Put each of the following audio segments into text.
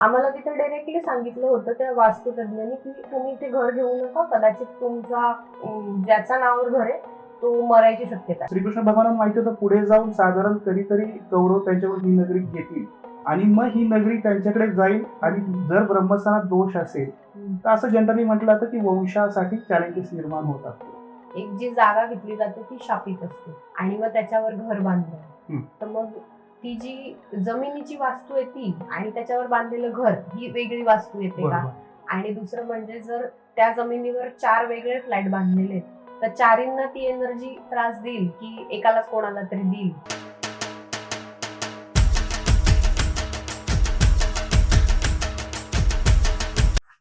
आम्हाला तिथे डायरेक्टली सांगितलं होतं त्या वास्तुतज्ञांनी की तुम्ही इथे घर घेऊ नका कदाचित तुमचा अं, ज्याच्या नावावर घर आहे तो मरायची शक्यता. श्रीकृष्ण भगवानांना माहिती होतं पुढे जाऊन साधारण कधीतरी कौरव त्यांच्यावर ही नगरी घेतील आणि मग ही नगरी त्यांच्याकडे जाईल आणि जर ब्रह्मस्थानात दोष असेल तर असं जनरली म्हटलं जातं की वंशासाठी चॅलेंजेस निर्माण होत असतात एक जी जागा घेतली जाते ती शापित असते आणि मग त्याच्यावर घर बांधलं. तर मग ती जी जमिनीची वास्तू आहे ती आणि त्याच्यावर बांधलेलं घर ही वेगळी वास्तू येते का. आणि दुसरं म्हणजे जर त्या जमिनीवर चार वेगळे फ्लॅट बांधलेले तर चारींना ती एनर्जी त्रास देईल की एकालाच कोणाला तरी देईल?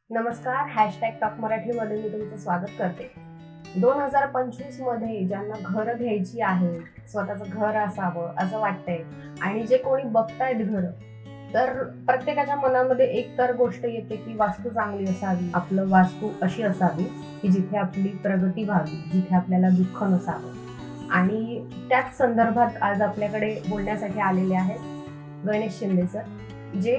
नमस्कार हॅशटॅग टॉक मराठीमध्ये मी तुमचं स्वागत करते. दोन हजार पंचवीसमध्ये ज्यांना घरं घ्यायची आहे स्वतःचं घर असावं असं वाटतंय. आणि जे कोणी बघतायत घर तर प्रत्येकाच्या मनामध्ये एक तर गोष्ट येते की वास्तू चांगली असावी आपलं वास्तू अशी असावी की जिथे आपली प्रगती व्हावी जिथे आपल्याला दुःख नसावं. आणि त्याच संदर्भात आज आपल्याकडे बोलण्यासाठी आलेले आहेत गणेश शिंदे सर जे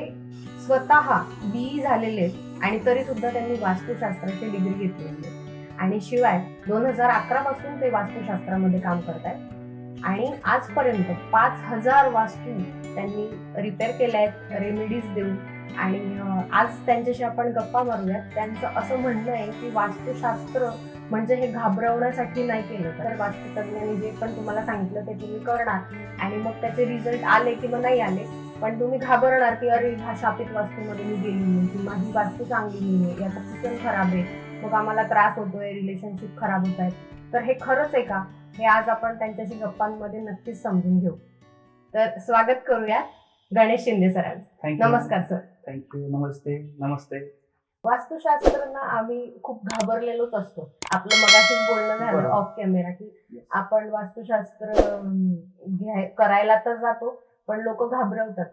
स्वतः बी झालेले आहेत आणि तरी सुद्धा त्यांनी वास्तुशास्त्राची डिग्री घेतलेली आहे. आणि शिवाय दोन हजार अकरा पासून ते वास्तुशास्त्रामध्ये काम करतायत. आणि आजपर्यंत पाच हजार वास्तू त्यांनी रिपेअर केल्या आहेत रेमेडीज देऊन. आणि आज त्यांच्याशी आपण गप्पा मारूयात. त्यांचं असं म्हणणं आहे की वास्तुशास्त्र म्हणजे हे घाबरवण्यासाठी नाही केलं. तर वास्तुतज्ञांनी जे पण तुम्हाला सांगितलं ते तुम्ही करणार. आणि मग त्याचे रिझल्ट आले किंवा नाही आले पण तुम्ही घाबरणार की अरे ह्या शापित वास्तूमध्ये मी गेली नाही. किंवा ही वास्तू चांगली नाही आहे. याचं किचन खराब आहे. मग आम्हाला त्रास होतोय रिलेशनशिप खराब होत आहेत. तर हे खरंच आहे का? हे आज आपण त्यांच्याशी गप्पांमध्ये नक्कीच समजून घेऊ. तर स्वागत करूया गणेश शिंदे सरांचं. नमस्कार सर. थँक्यू नमस्ते. नमस्ते. वास्तुशास्त्रांना आम्ही खूप घाबरलेलोच असतो. आपलं मगाशीच बोलणं झालं. ऑफ कॅमेरा की आपण वास्तुशास्त्र करायला तर जातो पण लोक घाबरवतात.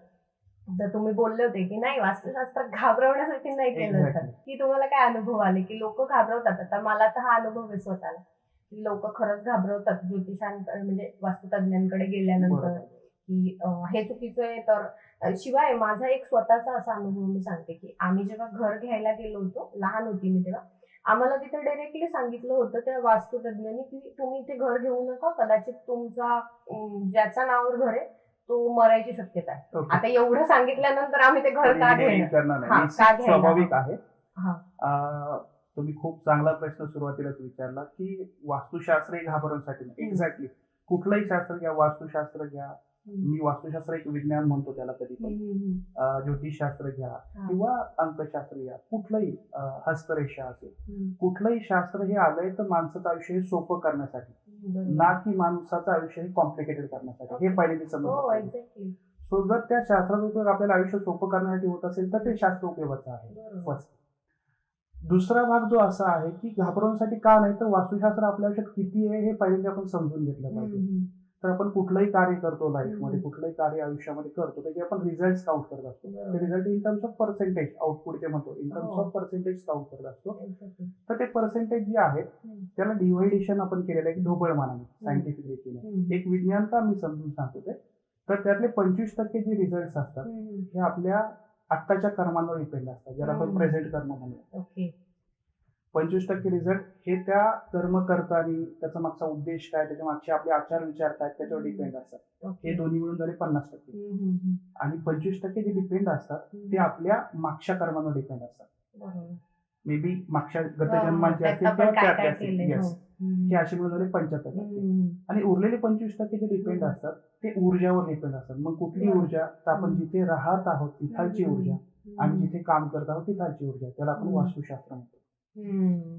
तर तुम्ही बोलले होते की नाही वास्तुशास्त्र घाबरवण्यासाठी नाही केलं की तुम्हाला काय अनुभव आले? की लोक घाबरवतात. आता मला तर हा अनुभव आहे स्वतःला. की लोक खरंच घाबरवतात. ज्योतिषांकडे म्हणजे वास्तुतज्ञांकडे गेल्यानंतर. की हे चुकीचं आहे. तर शिवाय माझा एक स्वतःचा असा अनुभव मी सांगते की आम्ही जेव्हा घर घ्यायला गेलो होतो लहान होती मी तेव्हा आम्हाला तिथे डायरेक्टली सांगितलं होतं त्या वास्तुतज्ञांनी की तुम्ही इथे घर घेऊ नका. कदाचित तुमचा अं, ज्याच्या नावावर घर आहे तो मरायची शक्यता आहे. Okay. आता एवढं सांगितल्यानंतर आम्ही ते घर का Reading घेणार? करणार हा, नाही का घ्यायला? स्वाभाविक आहे. हा. अं, तुम्ही खूप चांगला प्रश्न सुरुवातीलाच विचारला की वास्तुशास्त्र हे घाबरण्यासाठी नाही. हम्म. एक्झॅक्टली कुठलंही शास्त्र घ्या वास्तुशास्त्र घ्या. मी वास्तुशास्त्र एक विज्ञान म्हणतो त्याला कधी पण. हम्म, हम्म, अं, ज्योतिषशास्त्र घ्या हा. किंवा अंकशास्त्र घ्या. कुठलंही अं, हस्तरेषा असेल. हम्म, कुठलंही शास्त्र हे आलंय तर माणसाचं आयुष्य हे सोपं करण्यासाठी. ना की माणसाचं आयुष्य हे कॉम्प्लिकेटेड करण्यासाठी. हे पहिले मी एक्झॅक्टली सो जर त्या शास्त्राचा उपयोग आपल्याला आयुष्य सोपं करण्यासाठी होत असेल तर ते शास्त्र उपयोगाचं आहे. फर्स्ट दुसरा भाग जो असा आहे की घाबरवण्यासाठी का नाही तर वास्तुशास्त्र आपल्या आयुष्यात किती आहे हे पहिल्यांदा आपण समजून घेतलं पाहिजे. तर आपण कुठलंही कार्य करतो लाईफमध्ये. कुठलंही कार्य आयुष्यामध्ये करतो त्याचे आपण रिझल्ट काउंट करत असतो. ते result in terms of percentage output जे म्हणतो in terms. Of percentage count करत असतो. तर ते पर्सेंटेज जे आहेत हम्म. त्याला डिव्हायडेशन आपण केलेलं आहे ढोबळमानाने सायंटिफिक रीतीने. एक विज्ञान का मी समजून सांगतो ते तर त्यातले पंचवीस टक्के जे रिझल्ट असतात. हे आपल्या आत्ताच्या कर्मांवर डिपेंड असतात ज्याला आपण. प्रेझेंट कर्म म्हणूया ओके पंचवीस टक्के रिझल्ट हे त्या कर्म करतानी त्याचा मागचा उद्देश काय त्याच्या मागचे आपले आचार विचार काय त्याच्यावर. डिपेंड असतात हे दोन्ही मिळून झाले पन्नास टक्के. आणि पंचवीस टक्के जे डिपेंड असतात ते आपल्या मागच्या कर्मांवर डिपेंड असतात. मे बी मागच्या हो, गतजन्मांचे त्यात असतील किंवा त्यातले असतील येस हो. हे असे मिळून झाले पंच्याहत्तर टक्के. आणि उरलेले पंचवीस टक्के जे डिपेंड. असतात ते ऊर्जावर डिपेंड असतात मग कुठली. ऊर्जा तर आपण. जिथे राहत आहोत तिथालची. ऊर्जा आणि जिथे काम करत आहोत तिथालची ऊर्जा त्याला आपण. वास्तुशास्त्र म्हणतो.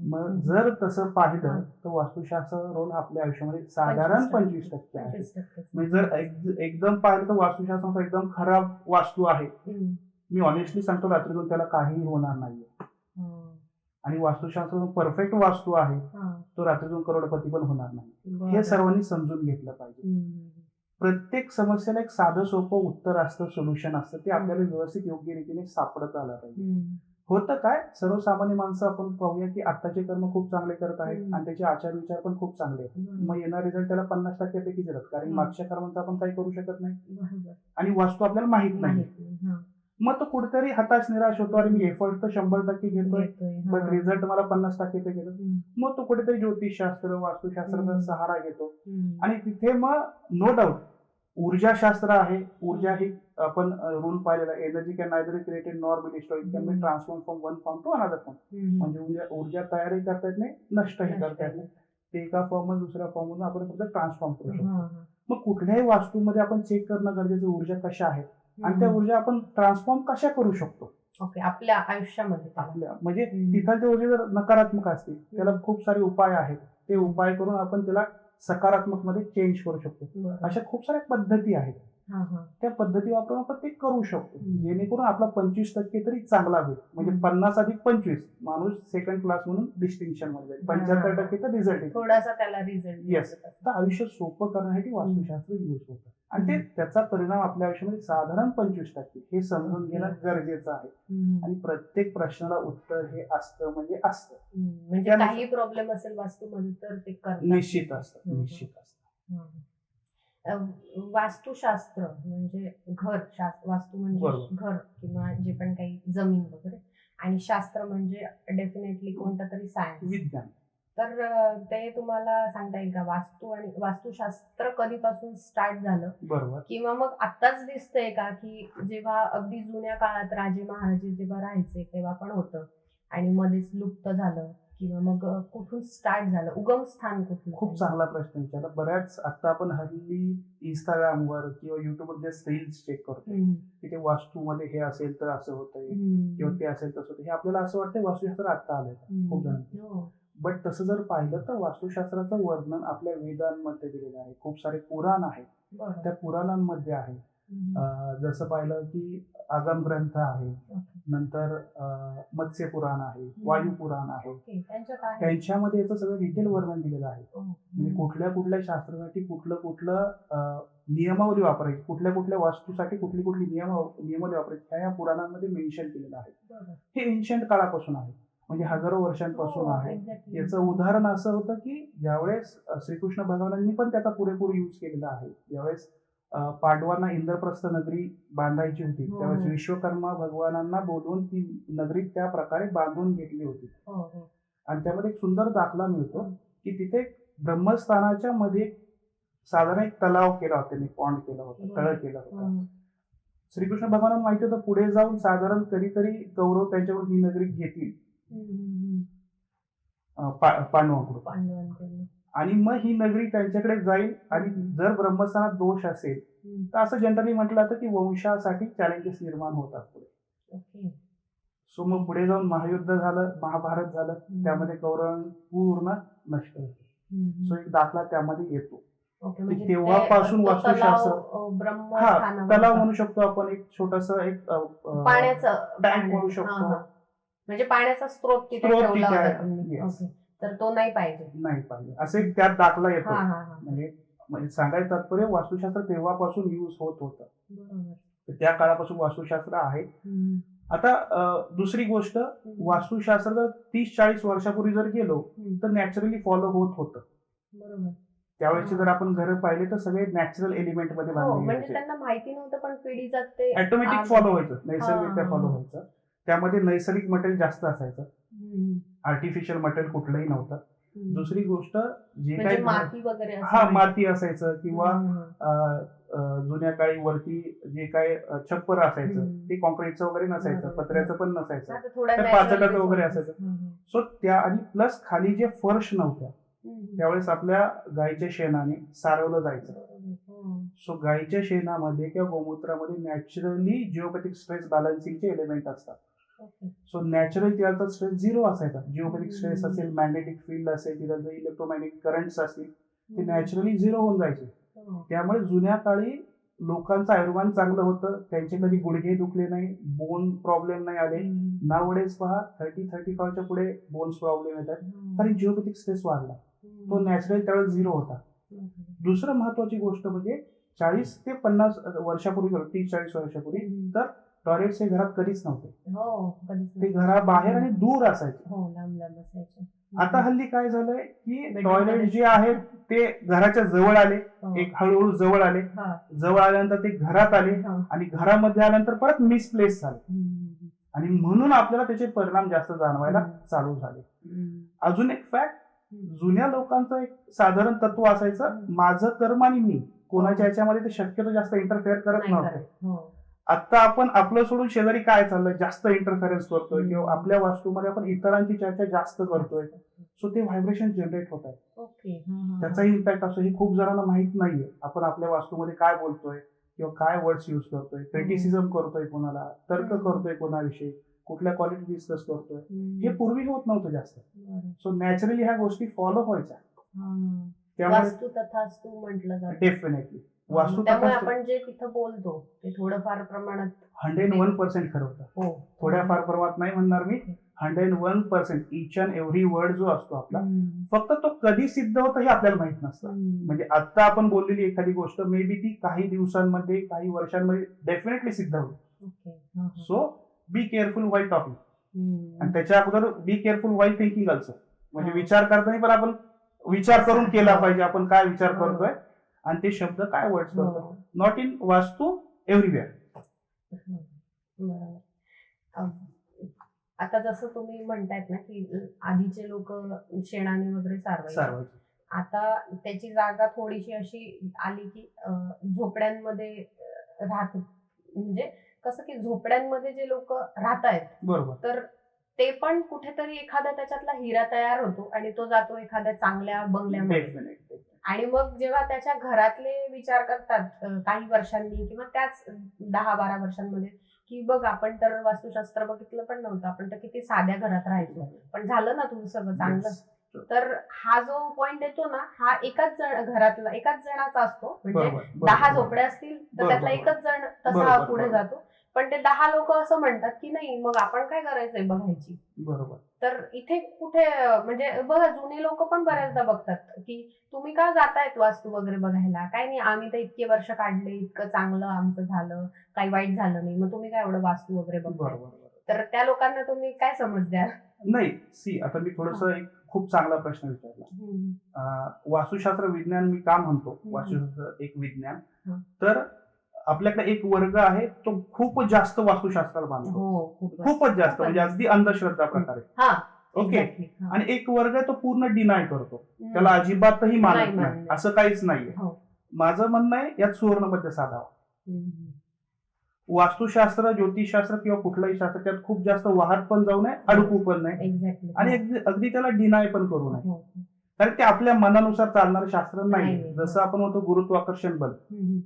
मग जर तसं. पाहिलं तर वास्तुशास्त्र रोल आपल्या आयुष्यामध्ये साधारण पंचवीस टक्के आहे. म्हणजे जर एक- एकदम पाहिलं तर वास्तुशास्त्राचा एकदम खराब वास्तू आहे. मी ऑनेस्टली सांगतो रात्रीतून त्याला काहीही होणार नाहीये. आणि वास्तुशास्त्र परफेक्ट वास्तू आहे. तो रात्रीतून करोडपती पण होणार नाही. हे सर्वांनी समजून घेतलं पाहिजे. प्रत्येक समस्येला एक साधं सोपं उत्तर असतं सोल्युशन असतं ते आपल्याला व्यवस्थित योग्य रीतीने सापडत आलं पाहिजे. होतं काय सर्वसामान्य माणसं आपण पाहूया की आत्ताचे कर्म खूप चांगले करत आहेत. आणि त्याचे आचार विचार पण खूप चांगले आहेत मग येणार रिझल्ट त्याला पन्नास टक्क्यापैकीच येतात कारण. मागच्या कर्मांचा आपण काही करू शकत नाही. आणि वास्तू आपल्याला माहीत नाही. मग तो कुठेतरी हताश निराश होतो आणि मी एफर्ट तर शंभर टक्के घेतोय. पण रिझल्ट मला पन्नास टक्के पे हम्म, मग तो कुठेतरी ज्योतिषशास्त्र वास्तुशास्त्राचा. सहारा घेतो. आणि तिथे मग नो डाऊट ऊर्जाशास्त्र आहे ऊर्जा ही आपण रूल पाहिलेला energy can neither created nor be destroyed can be. Transform from one form to another form. म्हणजे ऊर्जा ऊर्जा तयारही करता येत नाही नष्टही नष्ट करता येत नाही ते एका फॉर्म दुसऱ्या फॉर्म मधून आपण फक्त ट्रान्सफॉर्म करू शकतो. मग कुठल्याही वास्तूमध्ये आपण चेक करणं गरजेचं ऊर्जा कशा आहेत आणि त्या ऊर्जा आपण ट्रान्सफॉर्म कशा करू शकतो ओके आपल्या आयुष्यामध्ये. आपल्या म्हणजे हम्म. तिथलच्या ऊर्जा जर नकारात्मक असतील त्याला खूप सारे उपाय आहेत ते उपाय करून आपण त्याला सकारात्मकमध्ये चेंज करू शकतो. अशा खूप साऱ्या पद्धती आहेत. त्या पद्धती वापरून आपण ते करू शकतो. जेणेकरून आपला पंचवीस टक्के तरी चांगला होईल म्हणजे. पन्नास अधिक पंचवीस माणूस सेकंड क्लास म्हणून डिस्टिंक्शनमध्ये जाईल. पंच्याहत्तर टक्के तर रिझल्ट थोडासा त्याला रिझल्ट Yes. तर आयुष्य सोपं करण्यासाठी वास्तुशास्त्र यूज होतं आणि ते त्याचा परिणाम आपल्या आयुष्यामध्ये साधारण पंचवीस टक्के हे समजून घेणं गरजेचं आहे. आणि प्रत्येक प्रश्नाला उत्तर हे असतं म्हणजे असतं. म्हणजे काही प्रॉब्लेम असेल वास्तूमध्ये तर ते. निश्चित असतं. निश्चित असतं. वास्तुशास्त्र म्हणजे घर वास्तू म्हणजे. घर किंवा जे पण काही जमीन वगैरे. आणि शास्त्र म्हणजे डेफिनेटली कोणतं तरी सायन्स विज्ञान. तर ते तुम्हाला सांगता येईल का? वास्तू आणि वास्तुशास्त्र कधीपासून स्टार्ट झालं? बरोबर. किंवा मग आत्ताच दिसतंय का की जेव्हा अगदी जुन्या काळात राजे महाराजे जेव्हा राहायचे तेव्हा पण होतं? आणि मध्येच लुप्त झालं? किंवा मग कुठून स्टार्ट झालं? उगम स्थान कुठलं? खूप चांगला प्रश्न विचारला. बऱ्याच आता आपण हल्ली इंस्टाग्रामवर किंवा युट्यूबवर जे रील्स चेक करतो हम्म. की ते वास्तूमध्ये हे असेल तर असं होतंय. किंवा ते असेल तसं होतं हे आपल्याला असं वाटतं वास्तुशास्त्र आता आलंय. खूप जण. बट तसं जर पाहिलं तर वास्तुशास्त्राचं वर्णन आपल्या वेदांमध्ये दिलेलं आहे. खूप सारे पुराण आहेत. त्या पुराणांमध्ये आहे. जसं पाहिलं की आगम ग्रंथ आहे. नंतर मत्स्य पुराण आहे. वायू पुराण आहे. त्यांच्यामध्ये याचं सगळं डिटेल वर्णन दिलेलं आहे. म्हणजे. कुठल्या कुठल्या शास्त्रासाठी कुठलं कुठलं नियमावली वापरायची कुठल्या कुठल्या वास्तूसाठी कुठली कुठली नियम नियमावली वापरायची ह्या या पुराणांमध्ये मेन्शन केलेलं आहे. हे एन्शंट काळापासून आहे. म्हणजे हजारो वर्षांपासून हो, आहे. याचं उदाहरण असं होतं की ज्यावेळेस श्रीकृष्ण भगवानांनी पण त्याचा पुरेपूर यूज केलेला आहे ज्यावेळेस पांडवांना इंद्रप्रस्थ नगरी बांधायची होती हो. त्यावेळेस विश्वकर्मा भगवानांना बोलवून ती नगरी त्या प्रकारे बांधून घेतली होती हो. आणि त्यामध्ये एक सुंदर दाखला मिळतो की तिथे ब्रह्मस्थानाच्या मध्ये साधारण एक तलाव केला होता त्यांनी पॉन्ड केला होता तळ केलं होतं. श्रीकृष्ण भगवानांना माहिती होतं पुढे जाऊन साधारण कधीतरी कौरव त्यांच्याकडून ही नगरी घेतील पांडवांकडून पांडवांकडून आणि मग ही नगरी त्यांच्याकडे जाईल आणि जर ब्रह्मस्थानात दोष असेल. तर असं जनरली म्हटलं जातं की वंशासाठी चॅलेंजेस निर्माण होतात पुढे सो मग पुढे जाऊन महायुद्ध झालं महाभारत झालं त्यामध्ये कौरव पूर्ण नष्ट होते. सो एक दाखला त्यामध्ये येतो म्हणजे तेव्हापासून वास्तुशास्त्र- हा तलाव. म्हणू शकतो आपण एक छोटस एक टँक. म्हणू शकतो. म्हणजे पाण्याचा स्रोत तिथे स्रोत ठेवला तिथे होता आहे. तुम्ही. Yes. ओके तर तो नाही पाहिजे. नाही पाहिजे. असे त्यात दाखला येतो. हा हा. हा म्हणजे म्हणजे सांगायचं तात्पर्य वास्तुशास्त्र तेव्हापासून युज होत होतं. बरोबर. तर त्या काळापासून वास्तुशास्त्र आहे. हम्म. आता अ, दुसरी गोष्ट. वास्तुशास्त्र जर तीस चाळीस वर्षापूर्वी जर गेलो हम्म. तर नॅचरली फॉलो होत होतं. बरोबर. त्यावेळेचे जर आपण घर पाहिले तर सगळे नॅचरल एलिमेंटमध्ये हो बांधले म्हणजे त्यांना माहिती नव्हतं पण पिढी जात ते ऑटोमॅटिक फॉलो व्हायचं. नैसर्गिक हा. फॉलो व्हायचं. त्यामध्ये नैसर्गिक मटेरियल जास्त असायचं. आर्टिफिशियल मटेरियल कुठलंही नव्हतं. दुसरी गोष्ट जे म्हणजे काही माती वगैरे हा. माती असायचं किंवा जुन्या काळी वरती जे काय छप्पर असायचं. ते कॉन्क्रीटचं वगैरे नसायचं. पत्र्याचं पण नसायचं natural पाचटाचं वगैरे. असायचं. सो त्या आणि प्लस खाली जे फर्श नव्हत्या. त्यावेळेस आपल्या गायीच्या शेणाने सारवलं जायचं. सो गायीच्या शेणामध्ये किंवा गोमूत्रामध्ये नॅचरली जिओपॅथिक स्ट्रेस बॅलन्सिंगचे एलिमेंट असतात. सो नॅचरली त्याचा स्ट्रेस झिरो असायचा जिओपॅथिक स्ट्रेस हम्म. असेल मॅग्नेटिक फील्ड असेल तिथं जे इलेक्ट्रोमॅग्नेटिक करंट्स असतील ते. नॅचरली झिरो होऊन जायचे हो. त्यामुळे जुन्या काळी लोकांचं आयुर्मान चांगलं होतं त्यांचे कधी गुडघे दुखले नाही बोन प्रॉब्लेम नाही आले. नावडेज पहा थर्टी थर्टी फायच्या पुढे बोन्स प्रॉब्लेम येतात. कारण जिओपॅथिक स्ट्रेस वाढला तो. नॅचरली त्यावेळेस झिरो होता. दुसरं महत्वाची गोष्ट म्हणजे चाळीस ते पन्नास वर्षापूर्वी तीस चाळीस वर्षापूर्वी. तर टॉयलेट्स हे घरात कधीच नव्हते हो कधीच ते नाही. घराबाहेर आणि दूर असायचे हो लांब लांब असायचे आता हल्ली काय झालंय की टॉयलेट जे आहेत ते घराच्या जवळ आले हो. एक हळूहळू जवळ आले हा. जवळ आल्यानंतर ते घरात आले हा. आणि घरामध्ये आल्यानंतर परत मिसप्लेस झाले हम्म. आणि म्हणून आपल्याला त्याचे परिणाम जास्त जाणवायला हम्म. चालू झाले हम्म. अजून एक फॅक्ट हम्म. जुन्या लोकांचं एक साधारण तत्व असायचं. माझं कर्म आणि मी कोणाच्या याच्यामध्ये ते शक्यतो जास्त इंटरफेअर करत नाही नव्हते करत. हो. आता आपण आपलं सोडून शेजारी काय चाललंय जास्त इंटरफेरन्स करतोय. किंवा आपल्या वास्तूमध्ये आपण इतरांची चर्चा जास्त करतोय सो ते व्हायब्रेशन जनरेट होत आहे ओके हा. त्याचाही इम्पॅक्ट असतो हे खूप जणांना माहीत नाहीये आपण आपल्या वास्तूमध्ये काय बोलतोय किंवा काय वर्ड्स युज करतोय क्रिटिसिझम करतोय कोणाला तर्क. करतोय कोणाविषयी कुठल्या क्वालिटी डिस्कस करतोय. हे पूर्वी होत नव्हतं जास्त. सो नॅचरली ह्या गोष्टी फॉलो व्हायच्या. त्यामुळे डेफिनेटली त्यामुळे आपण जे तिथं बोलतो ते थोडंफार प्रमाणात हंड्रेड वन पर्सेंट खरं होतं हो थोड्याफार प्रमाणात नाही म्हणणार मी hundred one percent each and every word जो असतो आपला. फक्त तो कधी सिद्ध होतं हे आपल्याला माहीत नसतं. म्हणजे आता आपण बोललेली एखादी गोष्ट मे बी ती काही दिवसांमध्ये काही वर्षांमध्ये डेफिनेटली सिद्ध होईल. So be careful talking hmm. आणि त्याच्या अगोदर be careful while thinking also म्हणजे. विचार करताना पण आपण विचार करून केला. पाहिजे आपण काय विचार. करतोय आणि ते शब्द काय वर्ड्स करतो. नॉट इन वास्तू एव्हरीवेअर आता जसं तुम्ही म्हणतायत ना की आधीचे लोक शेणाने वगैरे सारवायचे. सर्व आता त्याची जागा थोडीशी अशी आली की झोपड्यांमध्ये राहत म्हणजे कसं की झोपड्यांमध्ये जे लोक राहत आहेत बरोबर. तर ते पण कुठेतरी एखादा त्याच्यातला हिरा तयार होतो आणि तो जातो एखाद्या चांगल्या बंगल्यामध्ये. आणि मग जेव्हा त्याच्या घरातले विचार करतात काही वर्षांनी किंवा त्याच दहा बारा वर्षांमध्ये की बघ आपण तर वास्तुशास्त्र बघितलं पण नव्हतं आपण तर किती साध्या घरात राहायचो पण झालं ना तुझं सगळं चांगलं तर हा जो पॉइंट येतो ना हा एकाच जण घरातला एकाच जणाचा असतो म्हणजे दहा. झोपड्या असतील तर त्यातला. एकच जण तसा पुढे. जातो पण ते दहा लोक असं म्हणतात की नाही मग आपण काय करायचंय बघायची? बरोबर. तर इथे कुठे म्हणजे बघा जुने लोक पण बऱ्याचदा बघतात की तुम्ही का जातायत वास्तू वगैरे बघायला? काय नाही आम्ही तर इतके वर्ष काढले इतकं चांगलं आमचं झालं काही वाईट झालं नाही मग तुम्ही काय एवढं वास्तू वगैरे बघताय? बरोबर. तर त्या लोकांना तुम्ही काय समज द्याल? नाही सी आता मी थोडस एक खूप चांगला प्रश्न विचारला. वास्तुशास्त्र विज्ञान मी का म्हणतो. वास्तुशास्त्र एक विज्ञान. तर आपल्याकडे एक वर्ग आहे तो खूप जास्त वास्तुशास्त्राला मानतो हो खूप खूपच जास्त म्हणजे अगदी अंधश्रद्धा प्रकारे हा ओके exactly. हा. आणि एक वर्ग आहे तो पूर्ण डिनाय करतो हम्म. त्याला अजिबातही नाही मानत नाही मानत. असं काहीच नाहीये हो. माझं म्हणणं आहे यात सुवर्णमध्य साधावा हम्म. वास्तुशास्त्र ज्योतिषशास्त्र किंवा कुठलंही शास्त्र त्यात खूप जास्त वाहत पण जाऊ नये अडकू पण नाही Exactly. आणि अगदी अगदी त्याला डिनाय पण करू नये हो. कारण ते आपल्या मनानुसार चालणारं शास्त्र नाही नाही. जसं आपण म्हणतो गुरुत्वाकर्षण बल.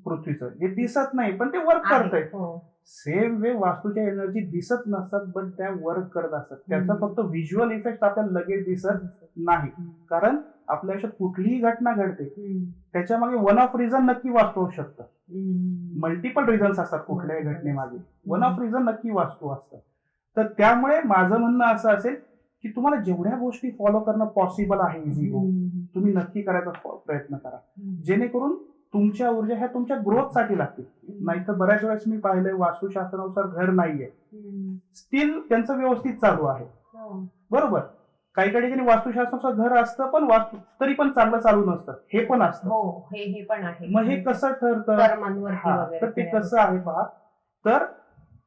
पृथ्वीचं जे दिसत नाही पण ते वर्क आहे. करतंय हो. सेम वे वास्तूच्या एनर्जी दिसत नसतात पण त्या वर्क करत असतात त्याचा हम्म. फक्त व्हिज्युअल इफेक्ट आपल्याला लगेच दिसत नाही. कारण आपल्या आयुष्यात कुठलीही घटना घडते हम्म. त्याच्यामागे वन ऑफ रिझन नक्की वास्तू असू शकतं. मल्टिपल रिझन्स असतात कुठल्याही घटनेमागे वन ऑफ. रिझन नक्की वास्तू असतं तर त्यामुळे माझं म्हणणं असं असेल की तुम्हाला जेवढ्या गोष्टी फॉलो करणं पॉसिबल आहे इझी हो. तुम्ही नक्की करायचा प्रयत्न करा. जेणेकरून तुमच्या ऊर्जा ह्या तुमच्या ग्रोथसाठी लागतील. नाहीतर बऱ्याच वेळेस मी पाहिलंय वास्तुशास्त्रानुसार घर नाहीये. स्टील त्यांचं व्यवस्थित चालू आहे. हो. बरोबर? काही काही ठिकाणी वास्तुशास्त्रानुसार घर असतं पण वास्तू तरी पण चांगलं चालू नसतं. हे पण असतं. हो पण आहे. मग हे कसं ठरतं? तर ते कसं आहे पहा. तर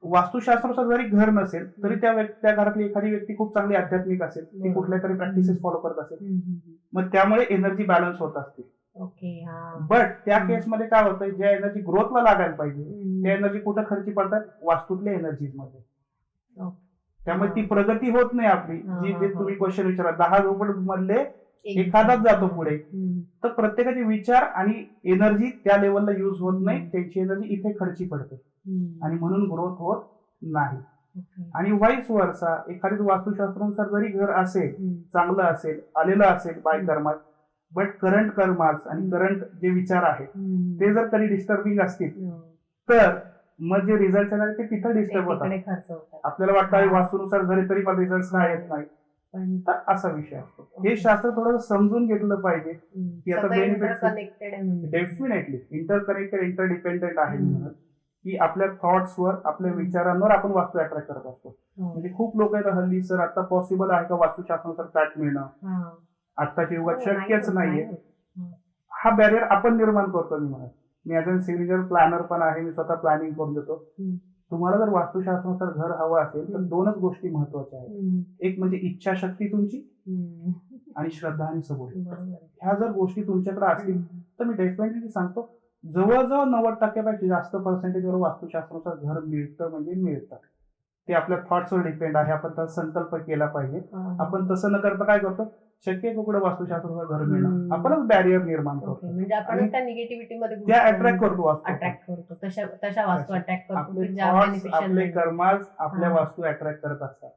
वास्तुशास्त्रानुसार जरी घर नसेल तरी त्या त्या घरातली एखादी व्यक्ती खूप चांगली आध्यात्मिक असेल ती. कुठल्या तरी प्रॅक्टिसेस फॉलो करत असेल मग त्यामुळे एनर्जी बॅलन्स होत असते बट त्या. केसमध्ये काय होतं ज्या एनर्जी ग्रोथला लागायला पाहिजे. त्या एनर्जी कुठं खर्ची पडतात वास्तूतल्या एनर्जीजमध्ये. त्यामुळे. ती प्रगती होत नाही आपली जी जे. तुम्ही क्वेश्चन विचारा दहा झोपड मधले एखादाच जातो पुढे. तर प्रत्येकाचे विचार आणि एनर्जी त्या लेवलला युज होत नाही. त्यांची एनर्जी इथे खर्ची पडते. आणि म्हणून ग्रोथ होत नाही. आणि वाईस वर्षा एखादी वास्तुशास्त्रानुसार जरी घर असेल. चांगलं असेल आलेलं असेल बाय कर्मात बट करंट कर्मास आणि करंट जे विचार आहेत. ते जर कधी डिस्टर्बिंग असतील हम्म. तर मग जे रिझल्ट येणार ते तिथं डिस्टर्ब होतात आपल्याला वाटतं वास्तुनुसार घरी तरी पण रिझल्ट येत नाही पण तर असा विषय असतो. हे शास्त्र थोडं समजून घेतलं पाहिजे की आता म्हणजे definitely interconnected interdependent आहे. म्हणून. की आपल्या थॉट्सवर आपल्या. विचारांवर आपण वास्तू अट्रॅक्ट करत असतो. हो. म्हणजे खूप लोक आहेत हल्ली सर आता पॉसिबल आहे का वास्तुशास्त्रानुसार फ्लॅट मिळणं. आत्ताच्या युगात हो, शक्यच नाहीये. हा बॅरियर आपण निर्माण करतो मी म्हणत मी ऍज अन सिव्हिलियर प्लॅनर पण आहे मी स्वतः प्लॅनिंग करून देतो. तुम्हाला जर वास्तुशास्त्रानुसार घर हवं असेल तर. दोनच गोष्टी महत्त्वाच्या आहेत. एक म्हणजे इच्छाशक्ती तुमची. आणि श्रद्धा आणि सबोध. ह्या जर गोष्टी तुमच्याकडे असतील. तर मी डेफिनेटली सांगतो जवळजवळ नव्वद टक्क्यापेक्षा जास्त पर्सेंटेजवर वास्तुशास्त्रानुसार घर मिळतं म्हणजे मिळतं ते आपल्या थॉट्सवर डिपेंड आहे आपण त्याचा संकल्प केला पाहिजे. आपण तसं न करता काय करतो शक्य कुठं वास्तुशास्त्रानुसार घर मिळणं. आपणच बॅरियर निर्माण करतो म्हणजे आपण त्या निगेटिव्हिटी मध्ये त्या अट्रॅक्ट करतो वास्तू अट्रॅक्ट करतो तशा तशा वास्तू. अट्रॅक्ट करतो आपले. कर्माज आपल्या हा. वास्तू अट्रॅक्ट करत असतात.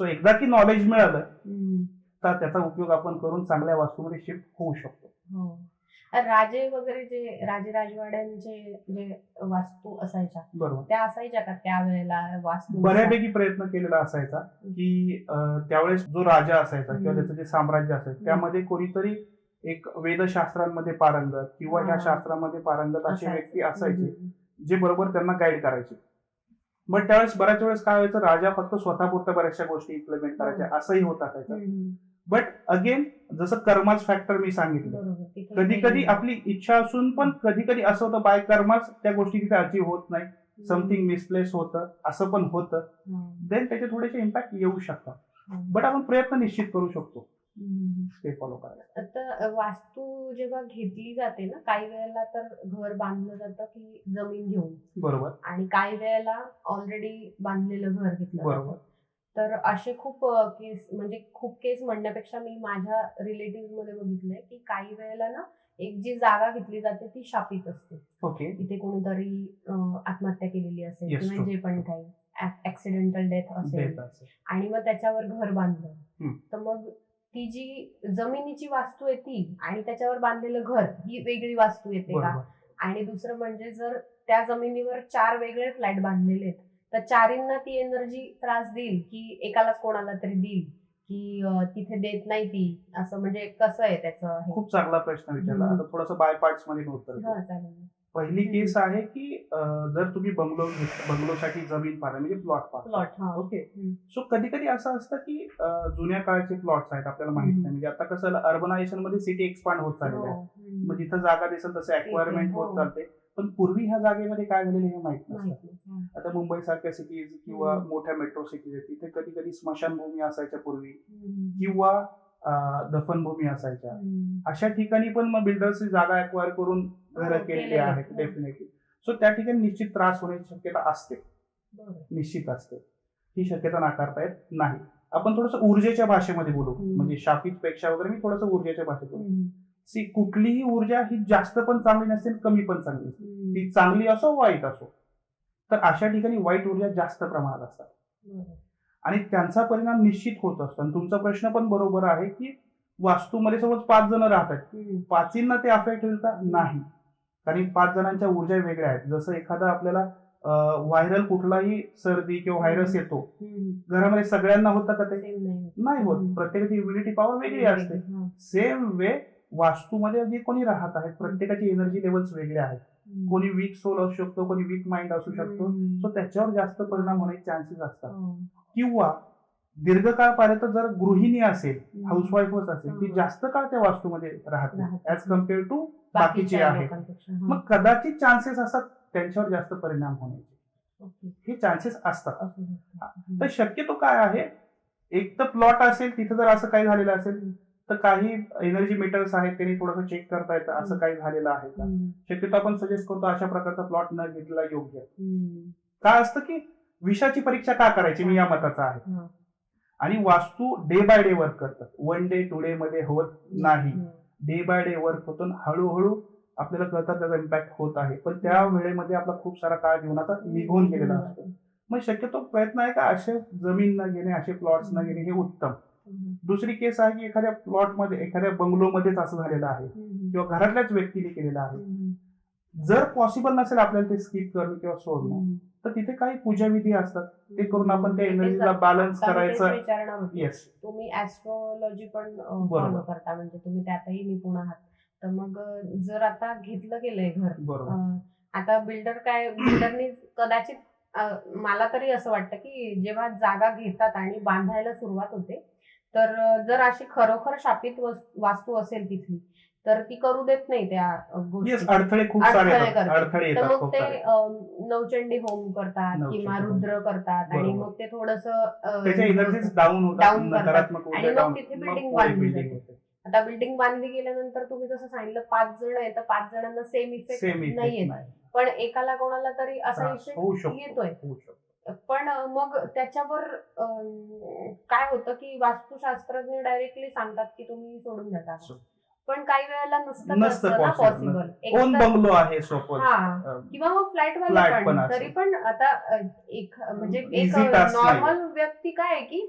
सो एकदा की नॉलेज मिळालं. तर त्याचा उपयोग आपण करून चांगल्या वास्तूमध्ये शिफ्ट होऊ शकतो हो राजे वगैरे जे राजे राजवाड्यांचे जे वास्तू असायच्या बरोबर त्या असायच्या का त्यावेळेला वास्तू बऱ्यापैकी प्रयत्न केलेला असायचा की त्यावेळेस जो राजा असायचा किंवा. त्याचं जे साम्राज्य असायचं त्यामध्ये कोणीतरी एक वेदशास्त्रांमध्ये पारंगत किंवा ह्या. शास्त्रामध्ये पारंगत अशी. व्यक्ती असायची. जे बरोबर त्यांना गाईड करायचे बट त्यावेळेस बऱ्याच वेळेस काय व्हायचं राजा फक्त स्वतःपुरत्या बऱ्याचशा गोष्टी इम्प्लिमेंट करायच्या असंही होत असायचं. बट अगेन जसं कर्माच फॅक्टर मी सांगितलं. कधी कधी आपली इच्छा असून पण कधी कधी असं होतं बाय कर्माच त्या गोष्टी तिथे अचीव होत नाही. समथिंग मिसप्लेस होतं असं पण होतं. देन त्याचे थोडेसे इम्पॅक्ट येऊ शकतात. बट आपण प्रयत्न निश्चित करू शकतो. ते फॉलो करायला. आता वास्तू जेव्हा घेतली जाते ना काही वेळेला तर घर बांधलं जातं की जमीन घेऊन. बरोबर. आणि काही वेळेला ऑलरेडी बांधलेलं घर घेतलं बरोबर. तर असे खूप केस म्हणजे खूप केस म्हणण्यापेक्षा मी माझ्या रिलेटिव्हमध्ये बघितलंय की काही वेळेला ना एक जी जागा घेतली जाते ती शापित असते ओके इथे कोणीतरी आत्महत्या केलेली असेल किंवा. जे पण काही ऍक्सिडेंटल डेथ असेल. आणि मग त्याच्यावर घर बांधलं. तर मग ती जी जमिनीची वास्तू आहे ती आणि त्याच्यावर बांधलेलं घर ही वेगळी वास्तू येते का आणि दुसरं म्हणजे जर त्या जमिनीवर चार वेगळे फ्लॅट बांधलेले आहेत तर चारींना ती एनर्जी त्रास देईल की एकालाच कोणाला तरी देईल की तिथे देत नाही ती असं म्हणजे कसं आहे त्याचं? खूप चांगला प्रश्न विचारला. आता थोडंसं बाय पार्ट्समध्ये उत्तर. पहिली. केस आहे की जर तुम्ही बंगलो घेत- बंगलोसाठी जमीन पाहिजे म्हणजे प्लॉट पाहिजे प्लॉट हा ओके. सो कधी कधी असं असतं की जुन्या काळाचे प्लॉट्स आहेत आपल्याला माहीत. नाही म्हणजे आता कसं अर्बनायझेशनमध्ये सिटी एक्सपांड होत चाललेली आहे हो. मग जिथं जागा दिसेल तसं अक्वायरमेंट हो. होत चालते पण पूर्वी ह्या जागेमध्ये काय झालेलं हे माहीत नसतं. आता मुंबई सारख्या सिटीज किंवा. मोठ्या मेट्रो सिटीज आहेत तिथे कधी कधी स्मशानभूमी असायच्या पूर्वी. किंवा दफनभूमी असायच्या. अशा ठिकाणी पण मग बिल्डर्स जागा अक्वायर करून घरं हो, केलेली आहेत आहे. डेफिनेटली सो त्या ठिकाणी निश्चित त्रास होण्याची शक्यता असते. निश्चित असते ही शक्यता नाकारता येत नाही आपण थोडस ऊर्जेच्या भाषेमध्ये बोलू. म्हणजे शापित पेक्षा वगैरे मी थोडस ऊर्जेच्या भाषेत बोलू. सी कुठलीही ऊर्जा ही जास्त पण चांगली आणि कमी पण चांगली हम्म. ती चांगली असो वाईट असो. तर अशा ठिकाणी वाईट ऊर्जा जास्त प्रमाणात असतात. आणि त्यांचा परिणाम निश्चित होत असतो. आणि तुमचा प्रश्न पण बरोबर आहे की वास्तूमध्ये समज पाच जण राहतात. पाचींना ते अफेक्ट होईल का? नाही. कारण पाच जणांच्या ऊर्जा वेगळ्या आहेत. जसं एखादा आपल्याला व्हायरल कुठलाही सर्दी किंवा व्हायरस येतो. घरामध्ये सगळ्यांना होतं का ते? नाही होत. प्रत्येकाची इम्युनिटी पॉवर वेगळी असते. सेम वे वास्तूमध्ये जे कोणी राहत आहेत प्रत्येकाची एनर्जी लेवल्स वेगळे आहेत. कोणी वीक सोल असू शकतो कोणी वीक माइंड असू शकतो. सो त्याच्यावर जास्त परिणाम होण्याचे चान्सेस असतात हो. किंवा दीर्घकाळ पाहिलं तर जर गृहिणी असेल. हाऊसवाईफच असेल ती हम्म. जास्त काळ त्या वास्तूमध्ये राहते. ऍज कंपेअर टू बाकीचे आहे हा. मग कदाचित चान्सेस असतात त्यांच्यावर जास्त परिणाम होण्याचे. हे चान्सेस असतात. तर शक्यतो काय आहे एक तर प्लॉट असेल तिथं जर असं काही झालेलं असेल तर काही एनर्जी मीटर्स आहेत त्यांनी थोडंसं चेक करता येतं असं. काही झालेलं आहे का. शक्यतो आपण सजेस्ट करतो अशा प्रकारचा प्लॉट न घेतलेला योग्य. काय असतं की विषाची परीक्षा का करायची? मी या मताचा आहे. आणि वास्तू डे बाय डे वर्क करतात. वन डे टू डे मध्ये होत नाही. डे बाय डे वर्क होतो हळूहळू आपल्याला कळतात त्याचा इम्पॅक्ट होत आहे. पण त्या वेळेमध्ये आपला खूप सारा काळ जीवनाचा निघून गेलेला असतो. मग शक्यतो प्रयत्न आहे का असे जमीन न घेणे असे प्लॉट्स न घेणे हे उत्तम. दुसरी केस आहे की एखाद्या प्लॉटमध्ये एखाद्या बंगलोमध्येच असं झालेलं आहे. किंवा घरातल्याच व्यक्तीने केलेलं आहे. जर पॉसिबल नसेल आपल्याला ते स्किप करणं किंवा सोडणं. तर तिथे काही पूजाविधी असतात ते करून आपण त्या एनर्जीला बॅलन्स करायचं. येस तुम्ही ऍस्ट्रॉलॉजी पण. फॉलो करता म्हणजे तुम्ही त्यातही निपुण आहात तर मग जर आता घेतलं गेलंय घर बरोबर आता बिल्डर काय बिल्डरनी कदाचित मला तरी असं वाटतं की जेव्हा जागा घेतात आणि बांधायला सुरुवात होते तर जर अशी खरोखर शापित वस- वास्तू असेल तिथली तर ती करू देत नाही त्या गोष्टी अडथळे तर मग ते नवचंडी होम करतात किंवा. रुद्र करतात आणि. मग ते थोडस डाऊन करतात. आणि मग तिथे पुढे बांधली जाते. आता बिल्डिंग बांधली गेल्यानंतर तुम्ही जसं सांगितलं पाच जण आहे तर पाच जणांना सेम इफेक्ट सेम नाही इफेक्ट येत नाही पण एकाला कोणाला तरी असा इफेक्ट येतोय. पण मग त्याच्यावर काय होतं की वास्तुशास्त्रज्ञ डायरेक्टली सांगतात की तुम्ही सोडून जाता सो- पण काही वेळेला नसतं. पॉसिबल बंगलो आहे हा किंवा मग फ्लॅट वाला पण. तरी पण आता एक म्हणजे एक. नॉर्मल व्यक्ती काय आहे की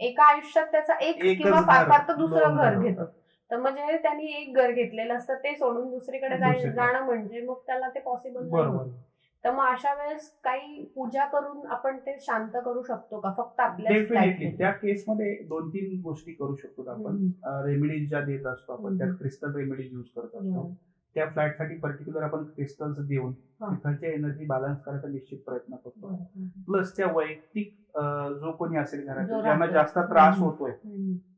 एका आयुष्यात त्याचा एक किंवा फार फार तर दुसरं घर. घेतो तर म्हणजे त्यांनी एक घर घेतलेलं असतं ते सोडून दुसरीकडे. जाणं म्हणजे मग त्याला ते पॉसिबल नाही. तर मग अशा वेळेस काही पूजा करून आपण ते शांत करू शकतो का? फक्त आपल्या डेफिनेटली त्या केसमध्ये दोन तीन गोष्टी करू शकतो आपण. रेमेडीज ज्या देत असतो आपण त्यात. क्रिस्टल रेमेडीज युज करत असतो. त्या फ्लॅटसाठी पर्टिक्युलर आपण क्रिस्टल्स देऊन. तिथलच्या एनर्जी बॅलन्स करायचा निश्चित प्रयत्न करतो. प्लस त्या वैयक्तिक जो कोणी असेल घरात ज्यांना. जास्त त्रास. होतोय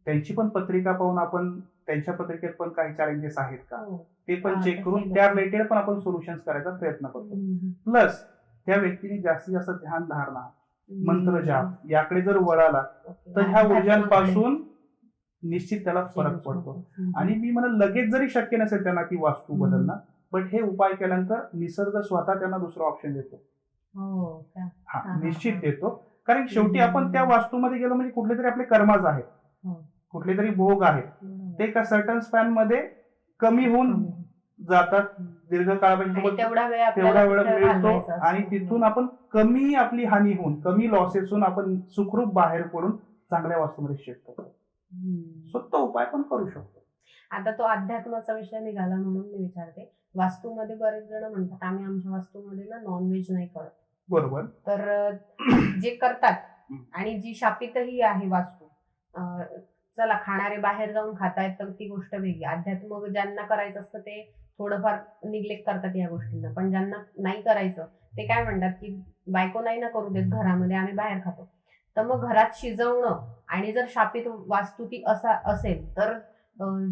त्यांची पण पत्रिका पाहून आपण त्यांच्या पत्रिकेत पण काही चॅलेंजेस आहेत का? हो. ते पण हा, चेक करून. त्या रिलेटेड पण आपण सोल्युशन करायचा प्रयत्न करतो प्लस त्या व्यक्तीने जास्तीत जास्त ध्यान धारणा मंत्र जाप याकडे जर वळाला तर ह्या ऊर्जांपासून निश्चित त्याला फरक पडतो आणि मी म्हणा लगेच जरी शक्य नसेल त्यांना ती वास्तू हम्म. बदलणं पण हे उपाय केल्यानंतर निसर्ग स्वतः त्यांना दुसरा ऑप्शन देतो हो का? हा हा, निश्चित हा. देतो कारण शेवटी हम्म. आपण त्या वास्तूमध्ये गेलो म्हणजे कुठले तरी आपले कर्माज आहेत हो. कुठले तरी भोग आहेत बरोबर. ते एका सर्टन स्पॅनमध्ये कमी होऊन जातात दीर्घ आणि काळापर्यंत तेवढा वेळ तेवढा वेळ मिळतो. आणि तिथून आपण कमी आपली हानी होऊन कमी लॉसेस होऊन आपण सुखरूप बाहेर पडून चांगल्या वास्तूमध्ये हम्म. सो तो उपाय पण करू शकतो. आता तो अध्यात्माचा विषय निघाला म्हणून मी विचारते. वास्तूमध्ये बरेच जण म्हणतात आम्ही आमच्या वास्तूमध्ये ना नॉनव्हेज नाही करत. बरोबर. तर जे करतात. आणि जी शापितही आहे वास्तू चला खाणारे बाहेर जाऊन खातायत तर ती गोष्ट वेगळी. अध्यात्म ज्यांना करायचं असतं ते थोडंफार निग्लेक्ट करतात या गोष्टींना. पण ज्यांना नाही करायचं ते काय म्हणतात की बायको नाही ना करू देत घरामध्ये आम्ही बाहेर खातो. तर मग घरात शिजवणं आणि जर शापित वास्तू ती असा असेल तर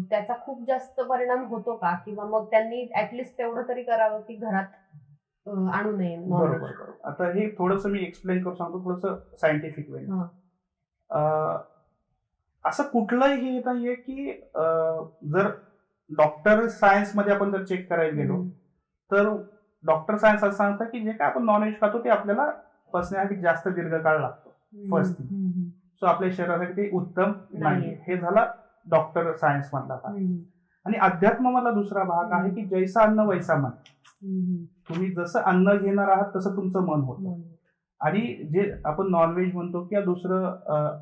त्याचा खूप जास्त परिणाम होतो का? किंवा मग त्यांनी ऍटलिस्ट तेवढं तरी करावं की घरात आणू नये बरोबर आता हे थोडस मी एक्सप्लेन करू सांगतो थोडस सायंटिफिक वे. असं कुठलंही हे नाहीये की जर डॉक्टर सायन्समध्ये आपण जर चेक करायला गेलो. तर डॉक्टर सायन्स असं सांगतात की जे काय आपण नॉनव्हेज खातो ते आपल्याला पचण्यासाठी जास्त दीर्घकाळ लागतो हम्म, सो आपल्या शरीरासाठी ते उत्तम. नाही. हे झाला डॉक्टर सायन्स मधला भाग. आणि अध्यात्म मधला दुसरा भाग आहे की जैसा अन्न वैसा मन. तुम्ही जसं अन्न घेणार आहात तसं तुमचं मन होतं. आणि जे आपण नॉनव्हेज म्हणतो किंवा दुसरं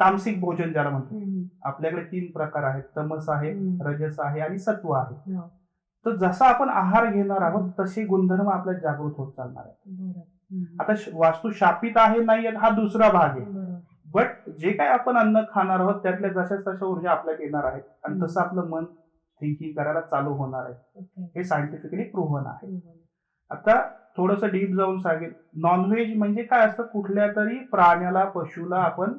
तामसिक भोजन ज्याला म्हणतो आपल्याकडे तीन प्रकार आहेत तमस आहे. रजस आहे आणि सत्व आहे हो. तर जसा आपण आहार घेणार आहोत तसे गुणधर्म आपल्यात जागृत होत चालणार आहे. आता वास्तू शापित आहे नाही हा दुसरा भाग आहे. बट जे काय आपण अन्न खाणार आहोत त्यातल्या जशाच तशा ऊर्जा आपल्यात येणार आहेत आणि. तसं आपलं मन थिंकिंग करायला चालू होणार आहे. हे सायंटिफिकली प्रूव्हन आहे हम्म. आता थोडस डीप जाऊन सांगेल नॉनव्हेज म्हणजे काय असतं कुठल्या तरी प्राण्याला पशुला आपण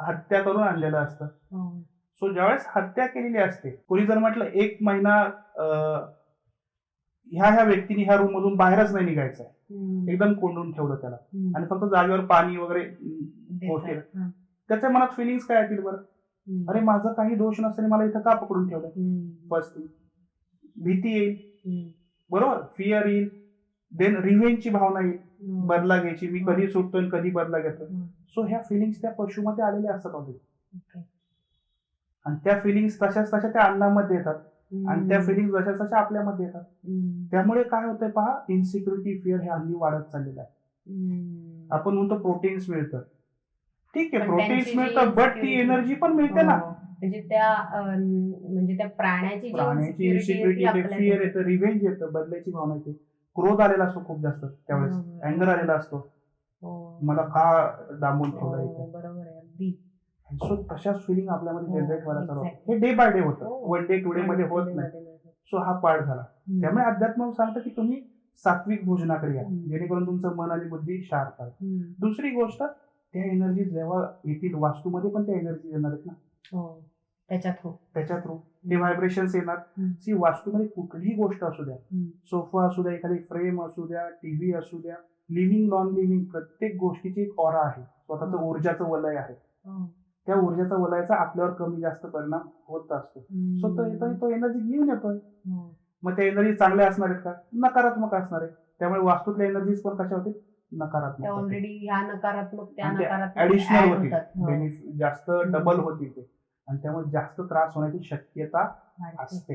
हत्या करून आणलेलं असतं हो. सो ज्यावेळेस हत्या केलेली असते कोणी जर म्हटलं एक महिना ह्या ह्या व्यक्तीने ह्या रूम मधून बाहेरच नाही निघायचं. एकदम कोंडून ठेवलं त्याला. आणि फक्त जागेवर पाणी वगैरे हा. त्याच्या मनात फिलिंग्स काय येतील बरं. अरे माझं काही दोष नसताना मला इथं का पकडून ठेवलं. फर्स्ट भीती येईल. बरोबर फिअर येईल देन रिव्हेंजची भावना येईल. बदला घ्यायची. मी कधी सुटतो आणि कधी बदला घेतो हम्म. सो ह्या फिलिंग्स त्या पशुमध्ये आलेल्या असतात ऑलरेडी. आणि त्या फिलिंग्स तशाच तशा त्या अन्नामध्ये येतात. आणि त्या हम्म. फिलिंग्स जशाच तशा आपल्यामध्ये येतात. त्यामुळे काय होतंय पहा इन्सिक्युरिटी फिअर हे हल्ली वाढत चाललेलं आहे. आपण म्हणतो प्रोटीन्स मिळतं. ठीक आहे प्रोटीन्स मिळतं बट ती एनर्जी पण मिळते ना. हो. म्हणजे त्या म्हणजे त्या प्राण्याची प्राण्याची इन्सिक्युरिटी फिअर येतं रिव्हेंज येतं बदल्याची भावना येते. क्रोध आलेला असतो खूप जास्त त्यावेळेस. अँगर आलेला असतो हो. मला का डांबून ठेवलं हो, इथे बरोबर आहे अगदी सो तशाच फिलिंग आपल्यामध्ये हो, जनरेट व्हायला चालू. हे डे बाय डे होतं हो. वन डे टू डे मध्ये होत नाही. सो हा पार्ट झाला त्यामुळे अध्यात्म सांगतं की तुम्ही सात्विक भोजनाकडे या. जेणेकरून तुमचं मन आणि बुद्धी शार्प आहे. दुसरी गोष्ट त्या एनर्जी जेव्हा येतील वास्तूमध्ये पण त्या एनर्जी येणार आहेत ना हो त्याच्या थ्रू त्याच्या थ्रू ते व्हायब्रेशन्स येणार. सी वास्तूमध्ये कुठलीही गोष्ट असू द्या. सोफा असू द्या एखादी फ्रेम असू द्या टीव्ही असू द्या लिव्हिंग नॉन लिव्हिंग प्रत्येक गोष्टीची एक ऑरा आहे. स्वतःचं हम्म. ऊर्जाचं वलय आहे. त्या ऊर्जाचा वलयाचा आपल्यावर कमी जास्त परिणाम होत असतो. सो तो येतोय तो एनर्जी घेऊन येतोय. मग त्या एनर्जी चांगल्या असणार आहेत का? नकारात्मक असणार आहे त्यामुळे वास्तूतल्या एनर्जीज पण कशा होतील? त्या नकारात्मक. ऑलरेडी ह्या नकारात्मक add होतील. हो. जास्त डबल होतील ते. आणि त्यामुळे जास्त त्रास होण्याची शक्यता. असते